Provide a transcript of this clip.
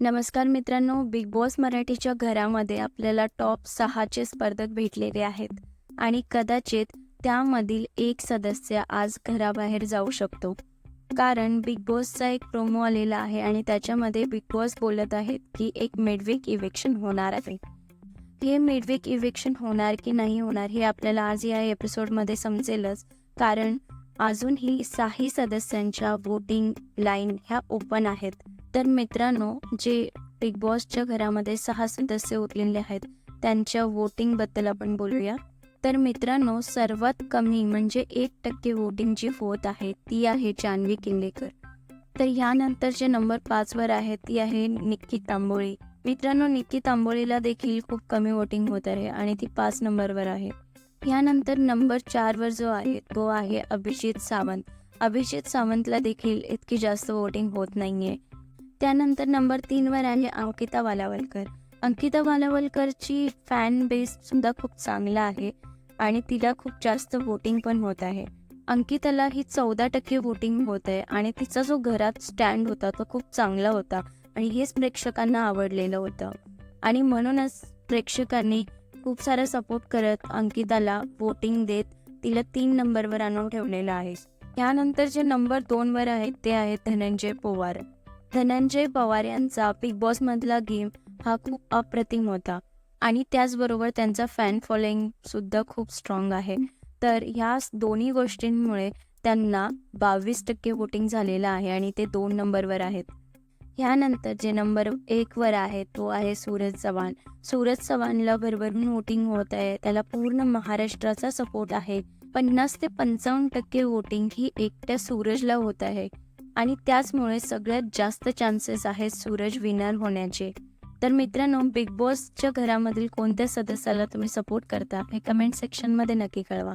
नमस्कार मित्रांनो big boss मराठीच्या घरामध्ये आपल्याला टॉप सहाचे स्पर्धक भेटलेले आहेत. आणि कदाचित त्यामधील एक सदस्य आज घराबाहेर जाऊ शकतो. कारण बिग बॉसचा एक प्रोमो आलेला आहे आणि त्याच्यामध्ये बिग बॉस बोलत आहेत की एक मिडवीक इव्हेक्शन होणार आहे. हे मिडवीक इव्हेक्शन होणार की नाही होणार हे आपल्याला आज या एपिसोडमध्ये समजेलच. कारण अजूनही साही सदस्यांच्या वोटिंग लाईन ह्या ओपन आहेत. तर मित्रांनो जे बिग बॉसच्या घरामध्ये सहा सदस्य उरलेले आहेत त्यांच्या वोटिंगबद्दल आपण बोलूया. तर मित्रांनो सर्वात कमी म्हणजे एक टक्के वोटिंग जी होत आहे ती आहे जान्हवी किल्लेकर तर ह्यानंतर जे नंबर पाचवर आहे ती आहे निक्की तांबोळी मित्रांनो निक्की तांबोळीला देखील खूप कमी वोटिंग होत आहे आणि ती पाच नंबरवर आहे. यानंतर नंबर चारवर जो आहे तो आहे अभिजित सावंत. अभिजित सावंतला देखील इतकी जास्त वोटिंग होत नाहीये. त्यानंतर नंबर तीनवर आहे अंकिता वालावलकर. अंकिता वालावलकरची फॅन बेस सुद्धा खूप चांगला आहे आणि तिला खूप जास्त वोटिंग पण होत आहे. अंकिताला ही चौदा टक्के वोटिंग होत आहे आणि तिचा जो घरात स्टँड होता तो खूप चांगला होता आणि हेच प्रेक्षकांना आवडलेलं होतं. आणि म्हणूनच प्रेक्षकांनी खूप सारा सपोर्ट करत अंकिताला वोटिंग देत तिला तीन नंबरवर आणून ठेवलेलं आहे. त्यानंतर जे नंबर दोनवर आहेत ते आहेत धनंजय पोवार. धनंजय पवार यांचा बिग बॉस मधला गेम हा खूप अप्रतिम होता. आणि त्याचबरोबर त्यांचा फॅन फॉलोईंग सुद्धा खूप स्ट्रॉंग आहे. तर ह्या दोन्ही गोष्टींमुळे त्यांना बावीस टक्के वोटिंग झालेलं आहे आणि ते दोन नंबरवर आहेत. ह्यानंतर जे नंबर एकवर आहे तो आहे सूरज चव्हाण. सूरज चव्हाणला भरभरून वोटिंग होत आहे. त्याला पूर्ण महाराष्ट्राचा सपोर्ट आहे. पन्नास ते पंचावन्न टक्के वोटिंग ही एकट्या सूरजला होत आहे. आणि त्याचमुळे सगळ्यात जास्त चान्सेस आहेत सूरज विनर होण्याचे. तर मित्रांनो बिग बॉसच्या घरामधील कोणत्या सदस्याला तुम्ही सपोर्ट करता? हे कमेंट सेक्शनमध्ये नक्की कळवा.